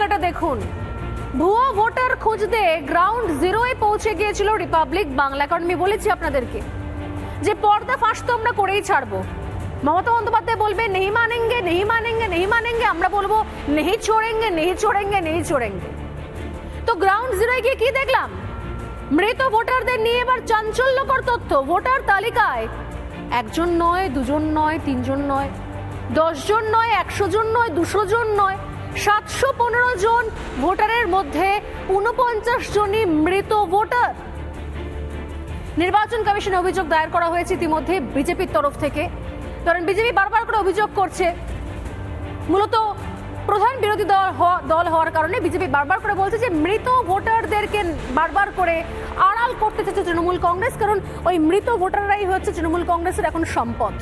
তালিকাটা দেখুন। ভুয়ো ভোটার খুঁজতে গ্রাউন্ড জিরোয় পৌঁছে গিয়েছিল রিপাবলিক বাংলা কারণ আমি বলেছি আপনাদেরকে। যে পর্দা ফাঁস তো আমরা করেই ছাড়বো। মমতা বন্দ্যোপাধ্যায় বলবে, নেই মানেঙ্গে নেই মানেঙ্গে নেই মানেঙ্গে। আমরা বলব, নেই ছোড়েঙ্গে নেই ছোড়েঙ্গে নেই ছোড়েঙ্গে। তো গ্রাউন্ড জিরোয় গিয়ে কি দেখলাম? মৃত ভোটারদের নিয়ে এবার চাঞ্চল্যকর তথ্য। ভোটার তালিকায় একজন নয়, দুজন নয়, তিনজন নয়, দশজন নয়, একশো জন নয়, দুশো জন নয়। সাতশো পনেরো জন ভোটারের মধ্যে উনপঞ্চাশ জনই মৃত ভোটার। নির্বাচন কমিশনে অভিযোগ দায়ের করা হয়েছে ইতিমধ্যে বিজেপির তরফ থেকে। কারণ বিজেপি বারবার করে অভিযোগ করছে। মূলত প্রধান বিরোধী দল দল হওয়ার কারণে বিজেপি বারবার করে বলছে যে মৃত ভোটারদেরকে বারবার করে আড়াল করতে চাইছে তৃণমূল কংগ্রেস, কারণ ওই মৃত ভোটাররাই হচ্ছে তৃণমূল কংগ্রেসের এখন সম্পদ।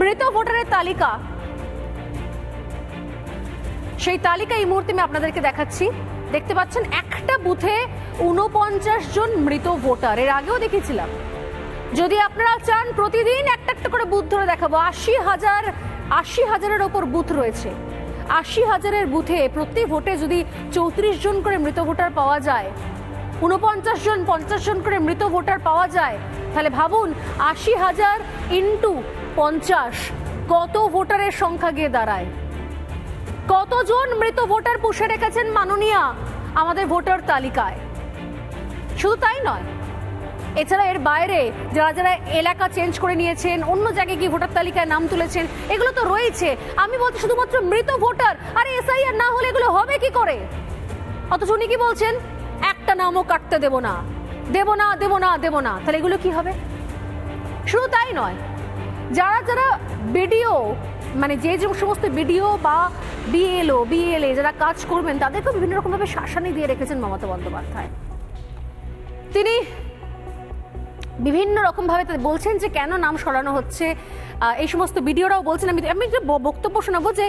মৃত ভোটারের তালিকা সেই তালিকা এই মুহূর্তে আমি আপনাদেরকে দেখাচ্ছি। দেখতে পাচ্ছেন, একটা বুথে উনপঞ্চাশ জন মৃত ভোটার। এর আগেও দেখেছিলাম যদি আপনারা চান, প্রতিদিন একটা একটা করে বুথ ধরে দেখাবো। আশি হাজার, আশি হাজারের ওপর বুথ রয়েছে। আশি হাজারের বুথে প্রতি ভোটে যদি চৌত্রিশ জন করে মৃত ভোটার পাওয়া যায় উনপঞ্চাশ জন, পঞ্চাশ জন করে মৃত ভোটার পাওয়া যায়, তাহলে ভাবুন, আশি হাজার ইন্টু পঞ্চাশ কত ভোটারের সংখ্যা গিয়ে দাঁড়ায়? কতজন মৃত ভোটার পুষে রেখেছেন মাননীয়া আমাদের ভোটার তালিকায়? শুধু তাই নয়, এছাড়া এর বাইরে যারা যারা এলাকা চেঞ্জ করে নিয়েছেন, অন্য জায়গায় গিয়ে ভোটার তালিকায় নাম তুলেছেন, এগুলো তো রয়েছে। আমি বলছি শুধুমাত্র মৃত ভোটার আরে এসআইআর না হলে এগুলো হবে কি করে? অথচ উনি কি বলছেন? একটা নামও কাটতে দেব না। দেব না দেব না দেব না। তাহলে এগুলো কি হবে? শুধু তাই নয়, যারা যারা বিডিও মানে যে যে সমস্ত বিডিও বা বিএলও, বিএলএ যারা কাজ করবেন তাদেরকে বিভিন্ন রকমভাবে শাসানি দিয়ে রেখেছেন মমতা বন্দ্যোপাধ্যায়। তিনি বিভিন্ন রকম ভাবে বলছেন যে, কেন নাম সরানো হচ্ছে এই সমস্ত ভিডিওরাও বলছেন। আমি আমি একটা বক্তব্য শোনাবো যে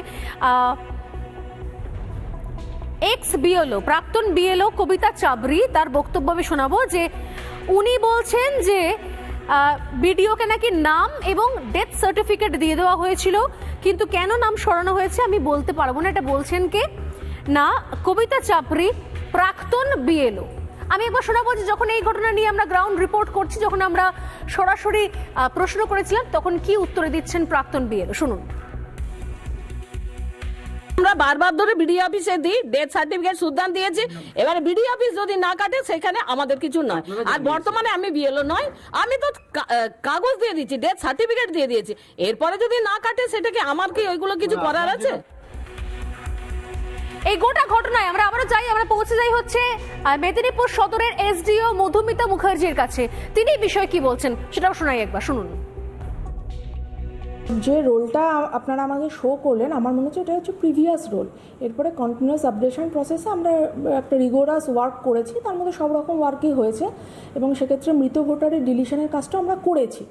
এক্স বিএলও, প্রাক্তন বিএলও কবিতা চাবরি তার বক্তব্য আমি শোনাবো যে, উনি বলছেন যে বিডিওকে নাকি নাম এবং ডেথ সার্টিফিকেট দিয়ে দেওয়া হয়েছিল, কিন্তু কেন নাম সরানো হয়েছে আমি বলতে পারব না, এটা বলছেন কে? না, কবিতা চাপড়ি, প্রাক্তন বিএলও। আমি একবার শোনাবো যে যখন এই ঘটনা নিয়ে আমরা গ্রাউন্ড রিপোর্ট করছি, যখন আমরা সরাসরি প্রশ্ন করেছিলাম, তখন কি উত্তরে দিচ্ছেন প্রাক্তন বিএলও? শুনুন। আমরা বারবার ধরে বিডি অফিসে দিই ডেথ সার্টিফিকেট সুদান দিয়েছি। এবারে বিডি অফিস যদি না কাটে সেখানে আমাদের কিছু নয়। আর বর্তমানে আমি বিএলও নয় আমি তো কাগজ দিয়ে দিচ্ছি ডেথ সার্টিফিকেট দিয়ে দিয়েছি। এরপরে যদি না কাটে সেটাকে আমার কি ওইগুলো কিছু করার আছে? এই গোটা ঘটনায় আমরা আবারও যাই আমরা পৌঁছে যাই হচ্ছে মেদিনীপুর সদরের এসডিও মধুমিতা মুখার্জির কাছে। তিনি বিষয়ে কি বলছেন সেটাও শোনাই একবার শুনুন। যে রোলটা আপনারা আমাকে শো করলেন, আমার মনে হচ্ছে এটা হচ্ছে প্রিভিয়াস রোল এরপরে কন্টিনিউয়াস আপডেশন প্রসেসে আমরা একটা রিগোরাস ওয়ার্ক করেছি, তার মধ্যে সব রকম ওয়ার্কই হয়েছে এবং সেক্ষেত্রে মৃত ভোটারের ডিলিশনের কাজটা আমরা করেছি।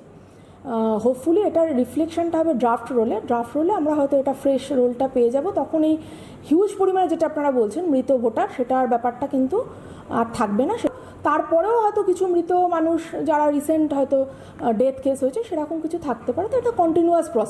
হোপফুলি এটার রিফ্লেকশনটা হবে ড্রাফট রোলে ড্রাফট রোলে আমরা হয়তো এটা ফ্রেশ রোলটা পেয়ে যাব। তখন এই হিউজ পরিমাণে যেটা আপনারা বলছেন, মৃত ভোটার, সেটার ব্যাপারটা কিন্তু আর থাকবে না। তারপরেও হয়তো কিছু মৃত মানুষ যারা রিসেন্ট হয়তো ডেথ কেস হয়েছে, সেরকম কিছু থাকতে পারে। তো এটা কন্টিনিউয়াস প্রসেস